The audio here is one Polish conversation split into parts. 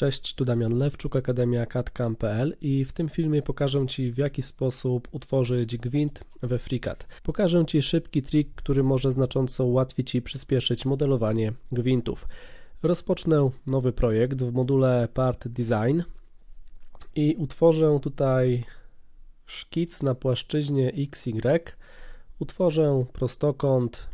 Cześć, tu Damian Lewczuk, Akademia CAD.cam.pl i w tym filmie pokażę Ci w jaki sposób utworzyć gwint we FreeCAD. Pokażę Ci szybki trik, który może znacząco ułatwić i przyspieszyć modelowanie gwintów. Rozpocznę nowy projekt w module Part Design i utworzę tutaj szkic na płaszczyźnie XY. Utworzę prostokąt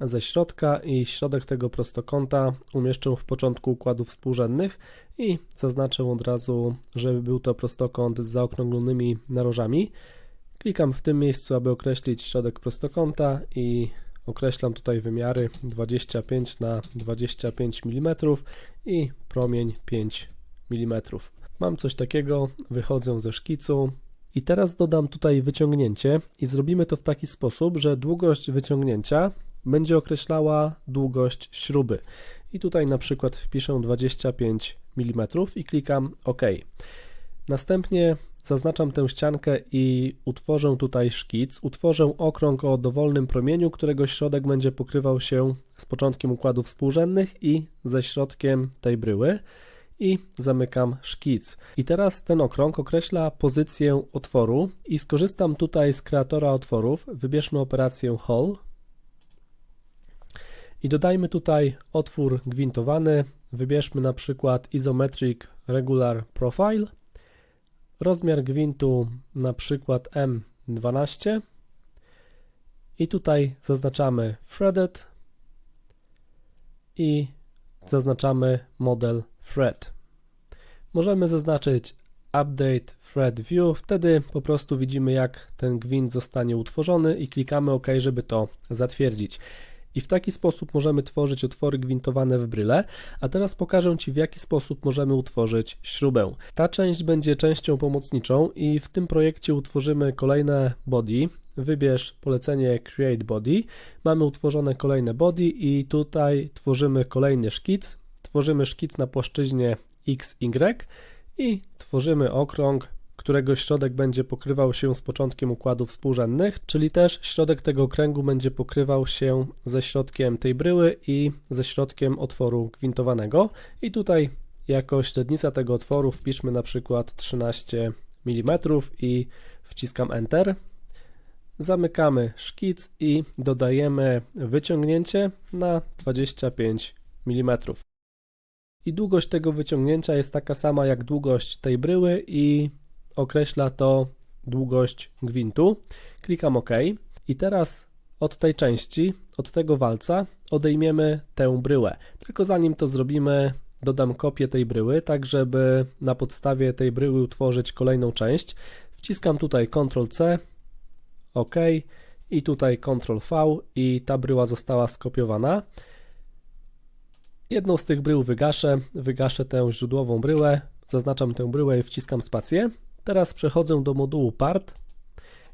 ze środka i środek tego prostokąta umieszczę w początku układów współrzędnych i zaznaczę od razu, żeby był to prostokąt z zaokrąglonymi narożami. Klikam w tym miejscu, aby określić środek prostokąta i określam tutaj wymiary 25 na 25 mm i promień 5 mm. Mam coś takiego, wychodzę ze szkicu i teraz dodam tutaj wyciągnięcie i zrobimy to w taki sposób, że długość wyciągnięcia będzie określała długość śruby. I tutaj na przykład wpiszę 25 mm i klikam OK. Następnie zaznaczam tę ściankę i utworzę tutaj szkic. Utworzę okrąg o dowolnym promieniu, którego środek będzie pokrywał się z początkiem układów współrzędnych i ze środkiem tej bryły i zamykam szkic. I teraz ten okrąg określa pozycję otworu i skorzystam tutaj z kreatora otworów. Wybierzmy operację Hole i dodajmy tutaj otwór gwintowany. Wybierzmy na przykład Isometric Regular Profile. Rozmiar gwintu na przykład M12. I tutaj zaznaczamy Threaded i zaznaczamy model Thread. Możemy zaznaczyć Update Thread View, wtedy po prostu widzimy jak ten gwint zostanie utworzony i klikamy OK, żeby to zatwierdzić. I w taki sposób możemy tworzyć otwory gwintowane w bryle, a teraz pokażę Ci w jaki sposób możemy utworzyć śrubę. Ta część będzie częścią pomocniczą i w tym projekcie utworzymy kolejne body. Wybierz polecenie Create Body. Mamy utworzone kolejne body i tutaj tworzymy kolejny szkic. Tworzymy szkic na płaszczyźnie XY i tworzymy okrąg którego środek będzie pokrywał się z początkiem układów współrzędnych, czyli też środek tego okręgu będzie pokrywał się ze środkiem tej bryły i ze środkiem otworu gwintowanego. I tutaj jako średnica tego otworu wpiszmy na przykład 13 mm i wciskam Enter. Zamykamy szkic i dodajemy wyciągnięcie na 25 mm. I długość tego wyciągnięcia jest taka sama jak długość tej bryły i określa to długość gwintu. Klikam OK i teraz od tej części, od tego walca odejmiemy tę bryłę. Tylko zanim to zrobimy, dodam kopię tej bryły, tak żeby na podstawie tej bryły utworzyć kolejną część. Wciskam tutaj Ctrl-C, OK i tutaj Ctrl-V i ta bryła została skopiowana. Jedną z tych brył wygaszę, wygaszę tę źródłową bryłę, zaznaczam tę bryłę i wciskam spację. Teraz przechodzę do modułu part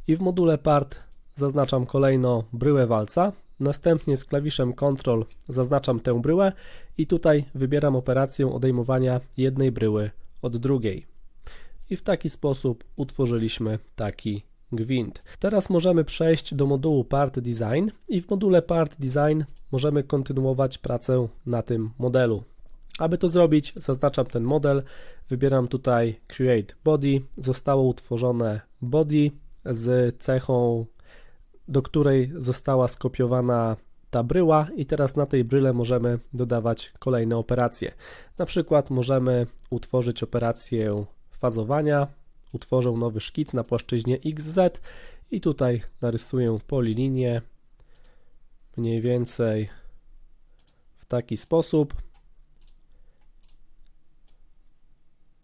i w module part zaznaczam kolejno bryłę walca. Następnie z klawiszem Ctrl zaznaczam tę bryłę i tutaj wybieram operację odejmowania jednej bryły od drugiej. I w taki sposób utworzyliśmy taki gwint. Teraz możemy przejść do modułu Part Design i w module Part Design możemy kontynuować pracę na tym modelu. Aby to zrobić, zaznaczam ten model, wybieram tutaj Create Body, zostało utworzone body z cechą, do której została skopiowana ta bryła. I teraz na tej bryle możemy dodawać kolejne operacje. Na przykład możemy utworzyć operację fazowania, utworzę nowy szkic na płaszczyźnie XZ i tutaj narysuję polilinię mniej więcej w taki sposób.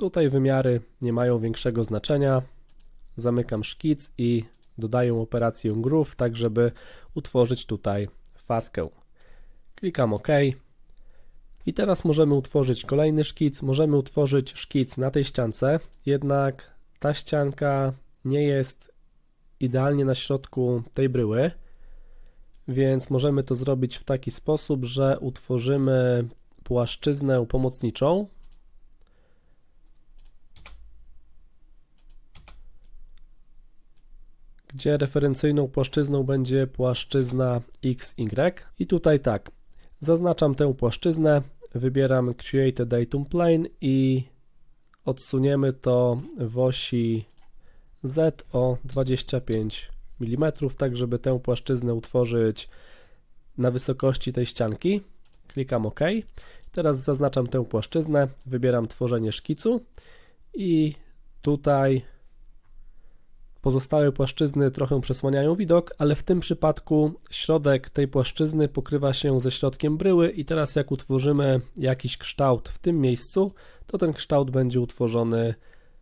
Tutaj wymiary nie mają większego znaczenia. Zamykam szkic i dodaję operację Groove, tak żeby utworzyć tutaj faskę. Klikam OK. I teraz możemy utworzyć kolejny szkic. Możemy utworzyć szkic na tej ściance, jednak ta ścianka nie jest idealnie na środku tej bryły, więc możemy to zrobić w taki sposób, że utworzymy płaszczyznę pomocniczą, gdzie referencyjną płaszczyzną będzie płaszczyzna XY. I tutaj tak, zaznaczam tę płaszczyznę, wybieram Create a Datum Plane i odsuniemy to w osi Z o 25 mm, tak żeby tę płaszczyznę utworzyć na wysokości tej ścianki. Klikam OK. Teraz zaznaczam tę płaszczyznę, wybieram tworzenie szkicu i tutaj pozostałe płaszczyzny trochę przesłaniają widok, ale w tym przypadku środek tej płaszczyzny pokrywa się ze środkiem bryły i teraz jak utworzymy jakiś kształt w tym miejscu, to ten kształt będzie utworzony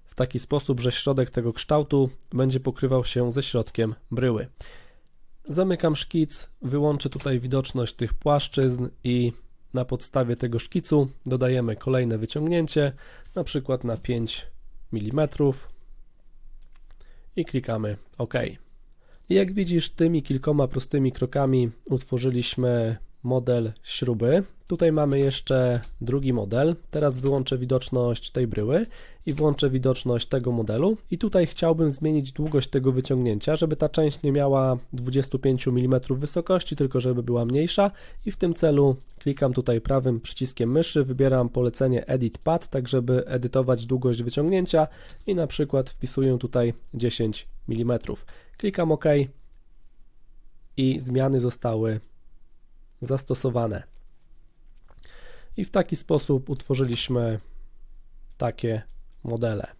w taki sposób, że środek tego kształtu będzie pokrywał się ze środkiem bryły. Zamykam szkic, wyłączę tutaj widoczność tych płaszczyzn i na podstawie tego szkicu dodajemy kolejne wyciągnięcie, na przykład na 5 mm i klikamy OK. I jak widzisz, tymi kilkoma prostymi krokami utworzyliśmy model śruby. Tutaj mamy jeszcze drugi model. Teraz wyłączę widoczność tej bryły i włączę widoczność tego modelu. I tutaj chciałbym zmienić długość tego wyciągnięcia, żeby ta część nie miała 25 mm wysokości, tylko żeby była mniejsza. I w tym celu klikam tutaj prawym przyciskiem myszy, wybieram polecenie Edit Path, tak żeby edytować długość wyciągnięcia i na przykład wpisuję tutaj 10 mm. Klikam OK i zmiany zostały zastosowane. I w taki sposób utworzyliśmy takie modele.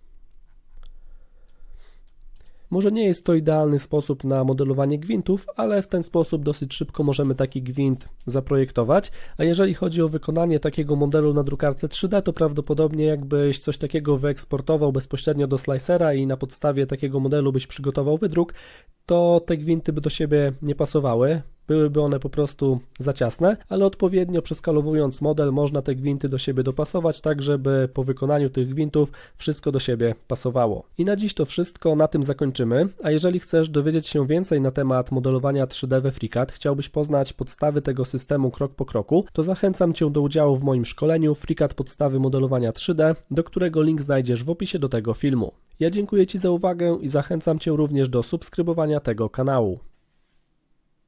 Może nie jest to idealny sposób na modelowanie gwintów, ale w ten sposób dosyć szybko możemy taki gwint zaprojektować. A jeżeli chodzi o wykonanie takiego modelu na drukarce 3D, to prawdopodobnie jakbyś coś takiego wyeksportował bezpośrednio do slicera i na podstawie takiego modelu byś przygotował wydruk, to te gwinty by do siebie nie pasowały byłyby one po prostu za ciasne, ale odpowiednio przeskalowując model można te gwinty do siebie dopasować, tak żeby po wykonaniu tych gwintów wszystko do siebie pasowało. I na dziś to wszystko, na tym zakończymy, a jeżeli chcesz dowiedzieć się więcej na temat modelowania 3D we FreeCAD, chciałbyś poznać podstawy tego systemu krok po kroku, to zachęcam Cię do udziału w moim szkoleniu FreeCAD Podstawy Modelowania 3D, do którego link znajdziesz w opisie do tego filmu. Ja dziękuję Ci za uwagę i zachęcam Cię również do subskrybowania tego kanału.